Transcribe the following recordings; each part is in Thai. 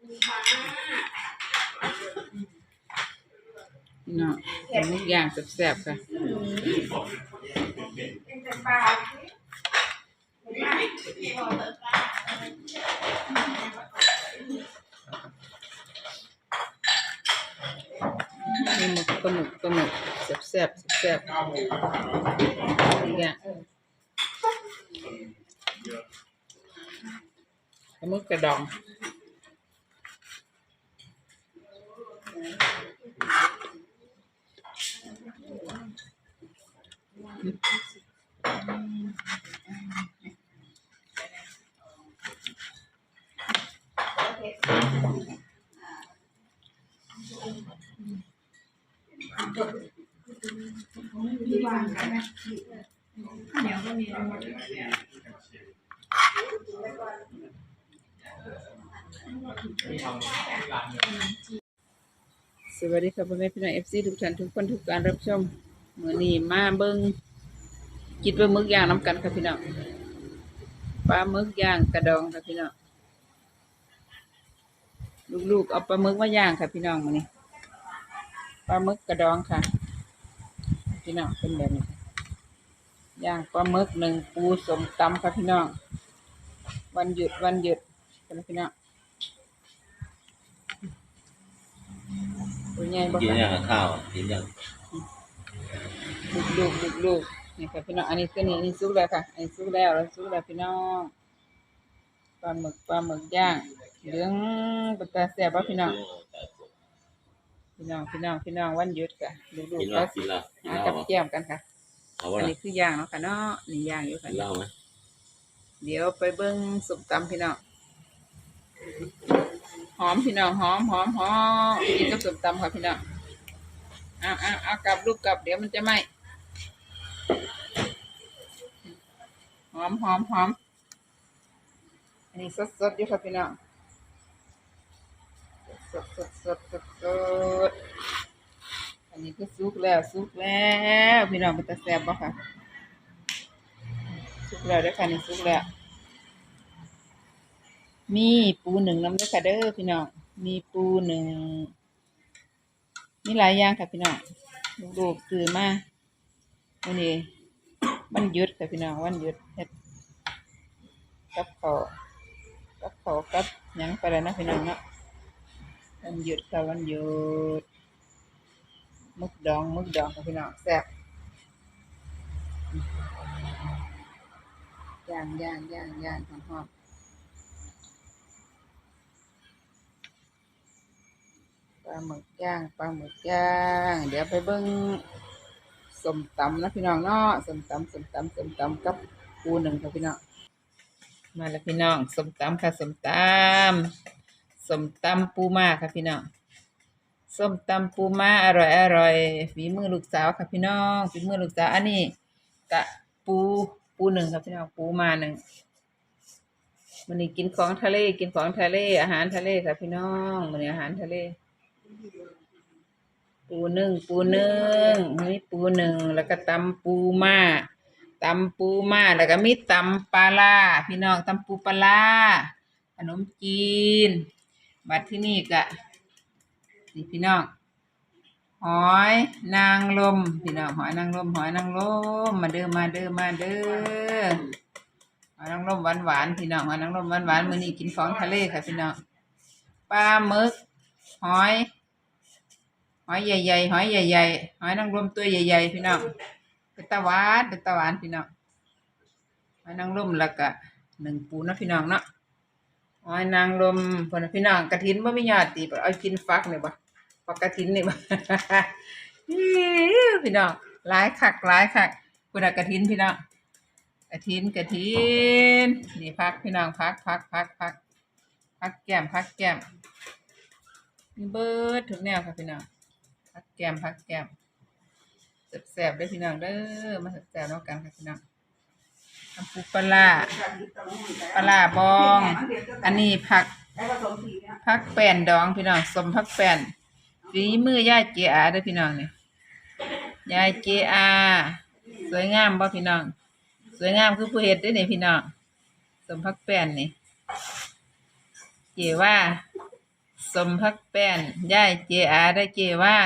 พี่น้องเป็นทุกอย่างแซ่บๆค่ะนี่หมึกปลาหมึกปลาหมึกแซ่บๆแซ่บๆทุกอย่างปลาหมึกกระดอง Mm-hmm. สวัสดีครับพ่อแม่พี่น้องเอฟซีทุกท่านทุกคนทุกการรับชมเมื่อนี้มาเบิ้งกินปลาหมึกย่างน้ำกันครับพี่น้องปลาหมึกย่างกระดองครับพี่น้องลูกๆเอาปลาหมึกมาย่างค่ะพี่น้องมื้อนี้ปลาหมึกกระดองค่ะ พี่น้องเป็นแบบนี้ย่างปลาหมึกหนึ่งปูสมตำครับพี่น้อง วันหยุดวันหยุดกันพี่น้อง ใหญ่บ่กินคะอย่างกับข้าวกินอย่างลูกลูกลูกลูกนี่ค่ะพี่น้อง อันนี้ตัวนี้อันนี้สุกแล้วค่ะ อันนี้สุกแล้วแล้วสุกแล้วพี่น้องปลาหมึกปลาหมึกย่างเหลืองเป็นตาแซ่บป่ะพี่น้องพี่น้องพี่น้องพี่น้องวันหยุดค่ะลูกลูกกินก็เหล้ากินเหล้ากินหาเหล้ากับไหมแก้มกันค่ะเอาวะอันล่ะนี้คือย่างเนาะค่ะเนาะนี่ย่างอยู่กิค่ะนเหล้าไหมเดี๋ยวไปเบิ้งส้มตำพี่น้อง หอมพี่น้องหอมหอมหอมกินกับส้มตำค่ะพี่น้องเอาเอาเอากลับลูกกลับเดี๋ยวมันจะไหมหอมหอมหอมอันนี้สดสดอยู่ค่ะพี่น้องสดสดสดสดสดอันนี้ก็สุกแล้วสุกแล้วพี่น้องมันจะแซ่บบ่ค่ะสุกแล้วเด้อค่ะนี่สุกแล้ว มีปูหนึ่งน้ำเด้อค่ะเด้อพี่น้อง มีปูหนึ่ง มีหลายอย่างค่ะพี่น้องลูกๆซื้อมาวันนี้วันหยุดค่ะพี่น้องวันหยุดเฮ็ดกับข้ากับข้ากับยังไปแล้วนะพี่น้องเนาะวันหยุดค่ะวันหยุดมึกดองมึกดองค่ะพี่น้องแซ่บย่างย่างย่างย่างหอมหอมป ลาหมึกย่างปลาหมึกย่าง เดี๋ยวไปเบิ้งสมตำนะพี่น้องเนาะสมตำสมตำสมตำกับปูหนึ่งค่ะพี่น้องมาแล้วพี่น้องสมตำค่ะสมตำสมตำปูมาค่ะพี่น้องส้มตำปูมาอร่อยอร่อยฝีมือลูกสาวค่ะพี่น้องฝีมือลูกสาวอันนี้กะปูปูหนึ่งค่ะพี่น้องปูมาหนึ่งวันนี้กินของทะเลกินของทะเลอาหารทะเลค่ะพี่น้องวันนี้อาหารทะเล ปูนึ่งปูนึ่งมีปูหนึ่งแล้วก็ตำปูมาตำปูมาแล้วก็มีตำปลาลาพี่น้องตำปูปลาลาขนมจีน บัดที่นี่ก็นี่พี่น้องหอยนางรมพี่น้องหอยนางรมหอยนางรมมาเด้อมาเด้อมาเด้อหอยนางรมหวานหวานพี่น้องหอยนางรมหวานหวานมื้อนี้กินของทะเลค่ะพี่น้องปลาหมึกหอย อยใหญ่ๆหอยใหญ่ๆหอยนางรมตัวใหญ่ๆพี่น้องเป็นตะวานเป็นตะวานพี่น้องหอยนางรมแล้วก็หนึ่งปูนะพี่น้องเนาะหอยนางรมพนพี่น้องกระถินบ่มียอดตีเอากินฟักนี่บ่ฟักกระถินนี่บ่พี่น้องหลายคักหลายคักพุ่นน่ะกระถินพี่น้องกระถินกระถินนี่พักพี่น้องพักพักพักพักพักแก้มพักแก้มมีเบิร์ดทุกแนวค่ะพี่น้อง พักแกมพักแกมแสบๆได้พี่น้องเด้อมาแสบๆน้องกันค่ะพี่น้องทำปูปลาปลาบอง อันนี้ผักผักแป้นดองพี่น้องสมผักแป้นฝีมือยายเจอาเด้พี่น้องเนี่ยยายเจอาสวยงามบ่พี่น้อง สวยงามคือผู้เฮ็ดด้อนี่พี่น้อง สมผักแป้นนี่เจว่า สมพักแป้นย่ายเจอาได้เจว่า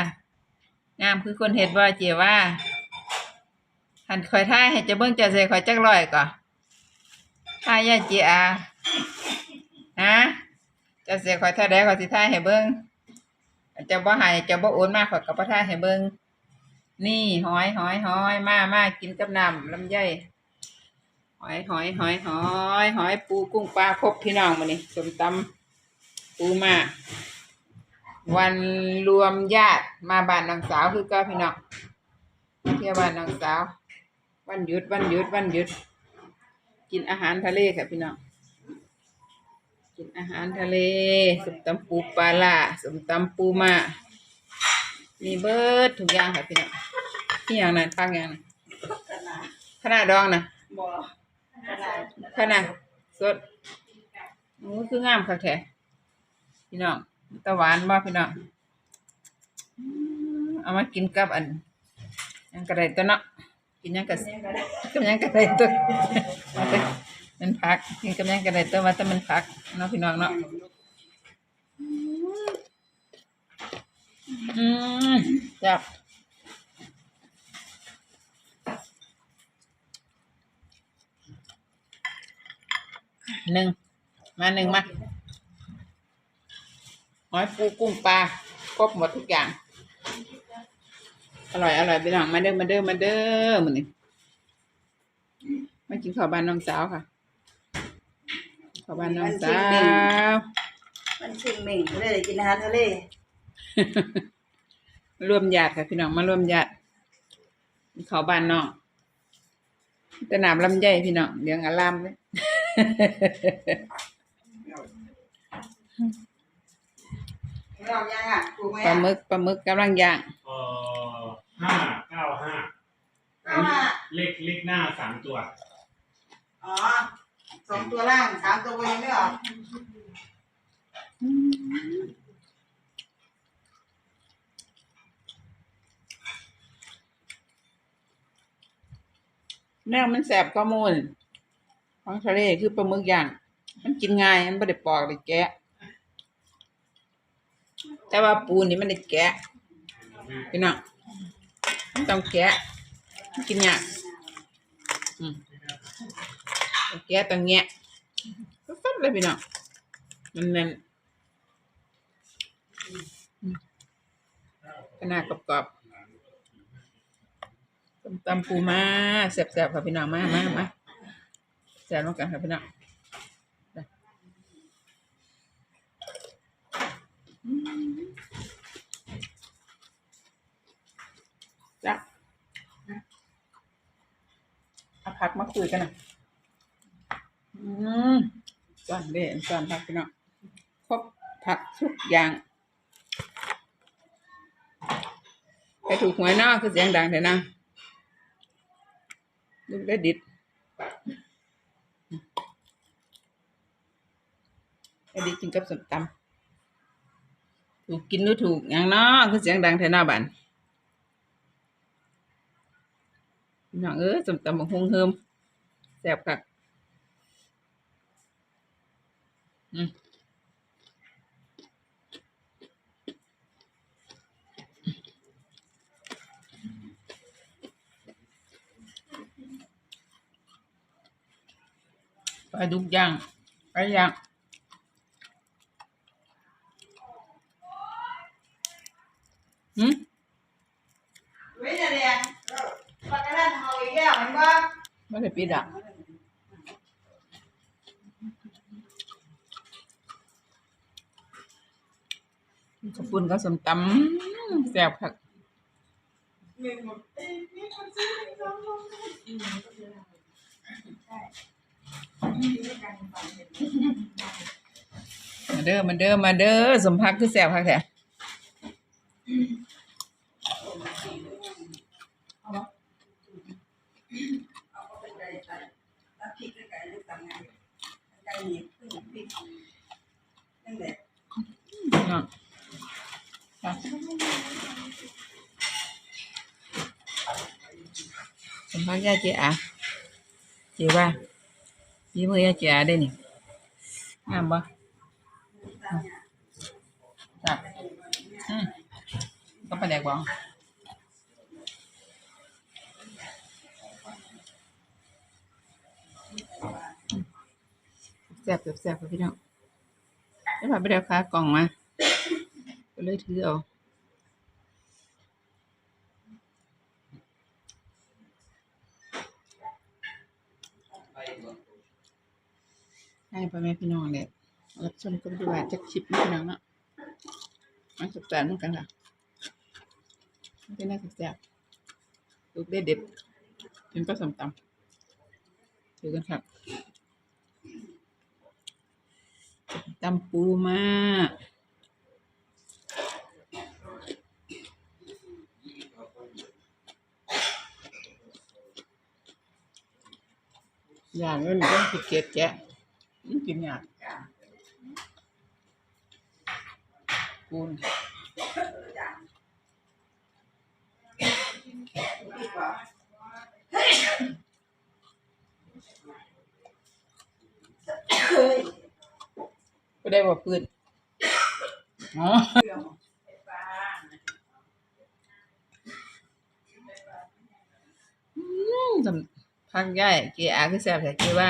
งามคือคนเฮ็ดว่าเจว่าหันคอยท่ายให้เจะเบิ่งจะใส่คอยจักร้อยก่อนท่าย่ายเจอาฮะจะเสียคอยท่าใดคอยสิท่ายให้เบิ่งจะบ่ห้เจะบ่โอนมากขอยก็บ่ท่ายให้เบิ่งนี่หอยหอยหอยมามากินกับน้ำลำไยหอยหอยหอยหอยหอยปูกุ้งปลาครบพี่น้องมื้อนี้ส้มตำ ปูมา วันรวมญาติมาบ้านน้องสาวคือเก็พี่น้องมาเที่ยวบ้านน้องสาว วันหยุดวันหยุดวันหยุด กินอาหารทะเลค่ะพี่น้องกินอาหารทะเลสมตำปูปลาล่าสมตำปูมามีเบิดทุกอย่างค่ะพี่น้องที่อย่างนั้นพักอย่างนั้นขนาดดองนะบ่ขนาดสดโอ้คืองามค่ะแท้ พี่น้องตะหวานบ่พี่น้องอืมเอามากินกับอันยังกระไรตัวเนาะกินยังกระกับหยังกระไรตัวมันพักกินกับยังกระไรตัวว่าแต่มันพักเนาะพี่น้องเนาะอืมจับหนึ่งมาหนึ่งมา อยปูกุ้งปลาครบหมดทุกอย่าง อร่อยอร่อยไปหลังมาเด้อมาเด้อมาเด้อมันนี่มากินข้าวบ้านน้องสาวค่ะข้าวบ้านน้องสาวมันชิงเหม่งเลยได้กินอาหารทะเลรวมญาติค่ะพี่น้องมารวมญาติกินข้าวบ้านน้องแต่น้ำลำไยพี่น้องเลี้ยงอารามเลย เรายังอะถูกไหมปลาหมึกปลาหมึกกำลังย่างเอ่อห้าเก้าห้าเอามาเลขเลขหน้าสามตัว อ๋อสองตัวล่างสามตัวบนยังไม่ออกแนวมันแสบข้อมูลของทะเลคือปลาหมึกย่าง มันกินง่าย มันไม่ได้ปอกได้แกะ แต่ว่าปูนี่มันได้แกะพี่น้องมันต้องแกะกินยากอืมต้องแกะต้องแงะฟัดเลยพี่น้องมันแน่นขนาดกรอบๆส้มตำปูมาแซ่บๆค่ะพี่น้องมามามาแซ่บน้องกันค่ะพี่น้อง จ้ะเอาผักมาคุยกันนะอืมจอนเด่นจอนผักพี่น้องครบผักทุกอย่างไปถูกหวยเนอกคือเสียงดังเถอะนะลูกได้ดิดได้ดิดกินกับสมตำ ถูกกินหรือถูกอย่างนาะคือเสียงดังเถอะหน้าบ้านน้องเอ้ยสมตำบักฮงเฮิมแซ่บคักอืมปลาดุกย่างปลาย่างหืม เว้ยเนี่ยแดงปากกาลันเฮาอีกแล้วเห็นบ่ ไม่ได้ ปิดอะขอบคุณก็สมตำแซ่บคักมาเด้อมาเด้อมาเด้อสมพักคือแซ่บคักแท้ ไก่นี่ขึ้นพริกนั่นแหละพี่น้องค่ะสมพักยาเจีอาเจีว่ายี่มือยาเจีอาได้นี่งามบ่อืมก็ปลาแดกบ องแซ่บแซ่บๆค่ะพี่น้องแล้วพาไปเดี๋ยวค้ากล่องมาก็เลยถือเอาให้พ่อแม่พี่น้องเนี่ยรับชมกันดีกว่าจะคลิปพี่น้องเนาะมันสุดแสนเหมือนกันค่ะมันเป็นน่าสุดแสบลูกได้เด็ดกินก็สมตำถือกันครับ ตำปูมาอย่างนี้มันต้องผิดเกล็ดแกะมันกินยากปูน ดีกว่า ก็ได้ว่าปืนอ๋อเครื่องสำพักใหญ่เกียอาคือแซ่บแต่เกียว่า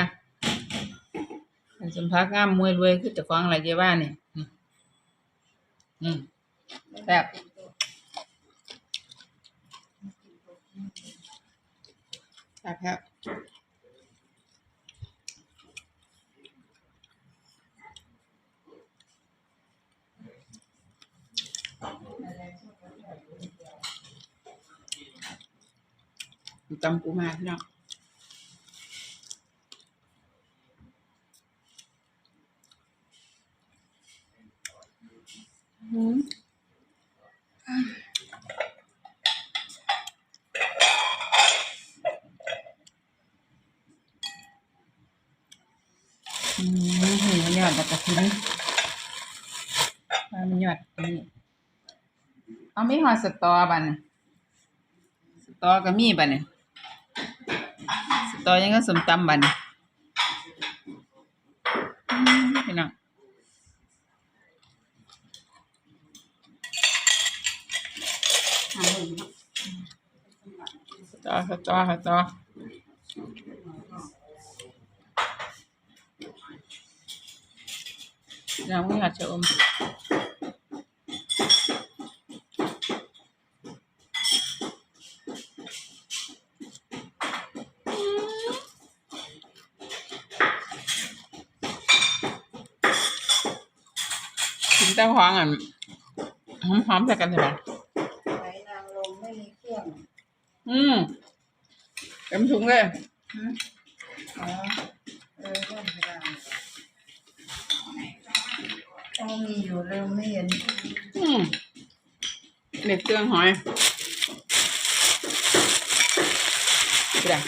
อันสำพักง่ามมวยรวยคือจะฟังอะไรเกียว่านี่อืมอืมแซ่บแซ่บครับ ตำปูมาพี่น้องอืมอืมหยอดตะกะทิ้นว่ามันหยอดนี่เอาไม่หอสตอบันสตอก็มีบัดเนี่ย ตอยังก็สมตำบัดนอืมพี่น้องสตอสตอสตอน้ำไม่อยากจะอม เต้าหวางอะหอมหอมๆใส่กันใช่ไหมไหนนางลมไม่มีเครื่องอืมเต็มถุงเลยหืมอ๋อเออก็ไม่ได้อ้มีอยู่เริ่มไม่เห็นอืมเด็ดเครื่องหอยไปได้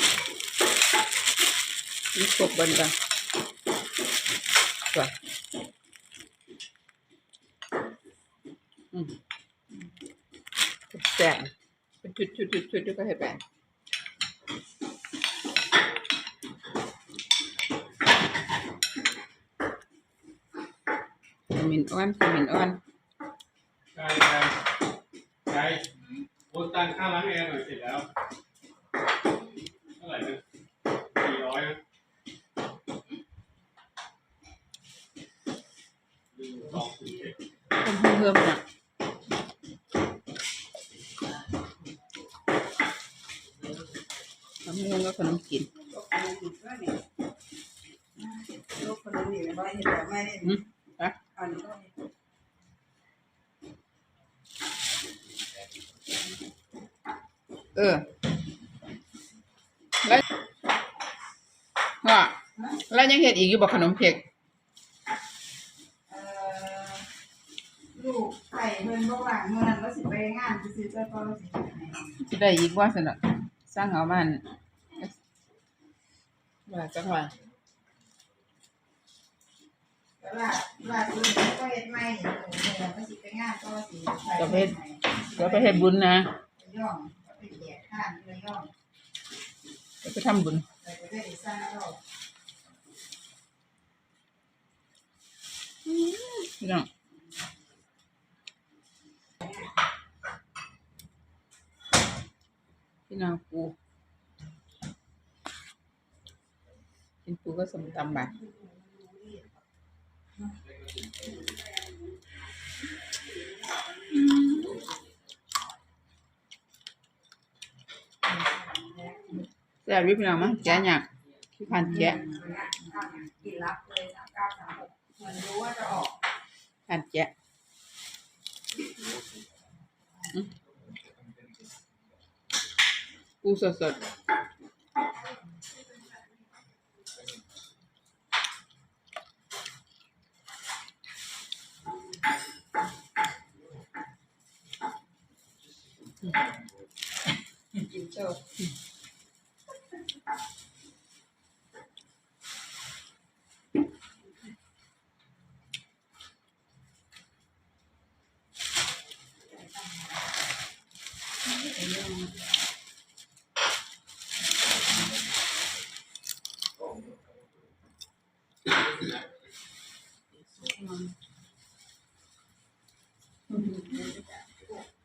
นี่กบบนกันตัวอืมแสบ เป็นชุดชุดชุดชุดก็ให้แปลมินอ้อนมินอ้อนใช่ใช่ใช่โอนตังค่าล้างแอร์หน่อยเสร็จแล้ว เท่าไหร่นะสี่ร้อยนะหนึ่งสองสี่เจ็ดเพิ่มเพิ่มเนี่ย นแต่ไม่ได้อืมอะอันนี้ก็เออแล้วว่าแล้วยังเห็ดอีกอยู่บอกขนมเผ็กเอ่อลูกไก่เพิ่นบ่ว่างเมื่อนั้นว่าสิไปงานสิซื้อเจ้าก็สิไปให้จะได้อีกว่าสนะสร้างเอามันเวลาจังหวะแต่ ว่าว่าคือก็เฮ็ดใหม่เนี่ยก็สิไปงานก็สิไปเดี๋ยวไปเฮ็ดบุญนะย่องไปแจกทานไปย่องเดี๋ยวไปทำบุญไปเรื่อยๆสร้างเราพี่น้องพี่น้องปูกินปูก็สมตำบัก แซ่บอยู่พี่น้องมั้งแกะยากขี้พันแกกินรับเลยสามเก้าสามหกเหมือนรู้ว่าจะออกพันแกอืมปูสดๆ กินโชว์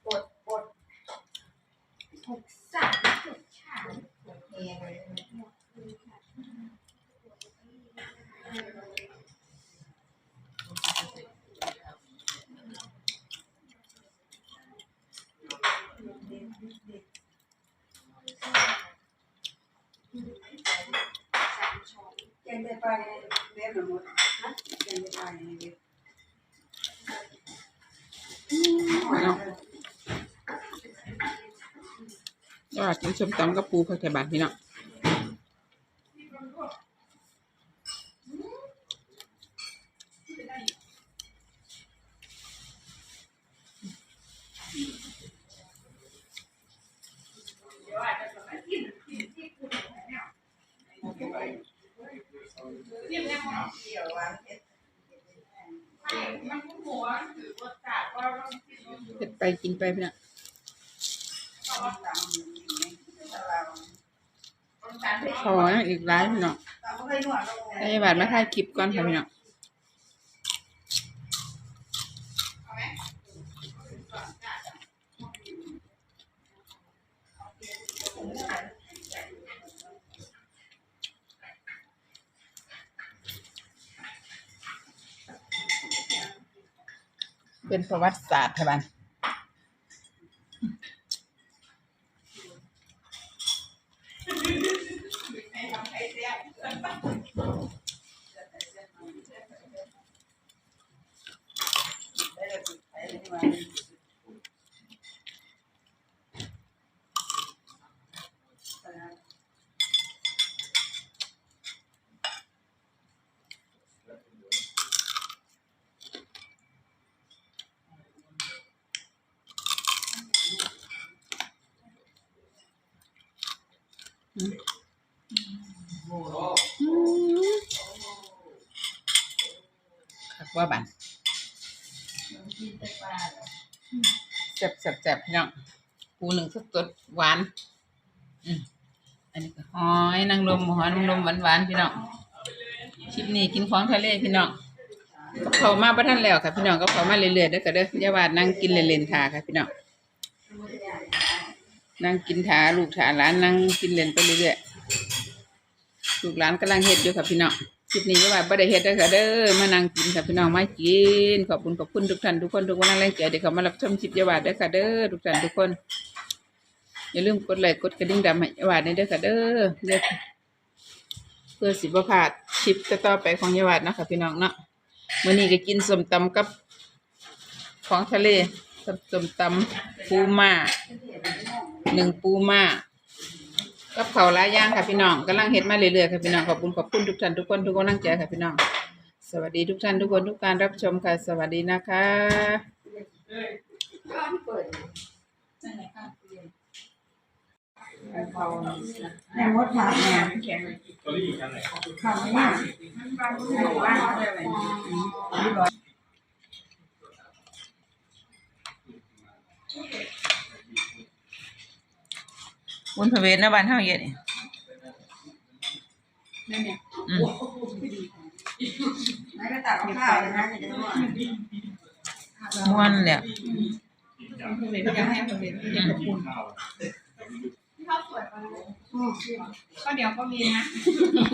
กดกดหกสามหกชา หกเอเลยยังได้ไปเว็บหรือหมดฮะยังได้ไปในเว็บ ยอดกินส้มตำกับปูผักไทยบานพี่น้องเกี่ยวว่าเดเผ็ดไปกินไปพี่น้อง ขอย่างอีกร้านพี่น้องตำไม่เคยนวดไทยบานมาถ่ายคลิปก่อนค่ะพี่น้องเป็นประวัติศาสตร์ค่ะบ้าน ได้เลยไปเลยมา คักว่าบ้านแซ่บแซ่บแซ่บพี่น้องปูหนึ่งสดสดหวาน อืมอันนี้ก็หอยนางรมหอยนางรมหวานหวานพี่น้องคลิปนี้กินของทะเลพี่น้องเขามาประทันแล้วค่ะพี่น้องกับเขามาเรื่อยๆเด้อค่ะเด้ออย่าว่านั่งกินเล่นๆทาค่ะพี่น้อง นั่งกินถาลูกถาหลานนั่งกินเล่นไปเรื่อยๆลูกหลานกำลังเฮ็ดอยู่ค่ะพี่น้องคลิปนี้อย่าว่าบ่ได้เฮ็ดเด้อค่ะเด้อมานั่งกินค่ะพี่น้องมากินขอบคุณขอบคุณทุกท่านทุกคนทุกคนนั่งแรงใจเดี๋ยวเขามารับชมคลิปยาว่าเด้อค่ะเด้อทุกท่านทุกคน อย่าลืมกดไลค์กดกระดิ่งดำให้ยาวาดในเด้อค่ะเด้อเด้อเพื่อสิบพลาดคลิปต่อไปของยาวาดนะคะพี่น้องเนาะมื้อนี้ก็กินส้มตำกับของทะเลส้มตำปูม่า หนึ่งปูมา กับข้าวหลายอย่างค่ะพี่น้องกำลังเฮ็ดมาเรื่อยๆค่ะพี่น้องขอบคุณขอบคุณทุกท่านทุกคนทุกกำลังใจค่ะพี่น้อง สวัสดีทุกท่านทุกคนทุกการรับชมค่ะ สวัสดีนะคะในมดถามเนี่ยตัวนี้อยู่ชั้นไหนทำไม่ได้ในบ้านเขาเลยแบบบนพระเวทนะบ้านเฮาเยอะนี่อืมไม่ก็ตักข้าวเลยนะจะนวดม่วนแหละกินจับอยากให้คนเรียนกินข้าวข้าวเหนียวก็มีนะ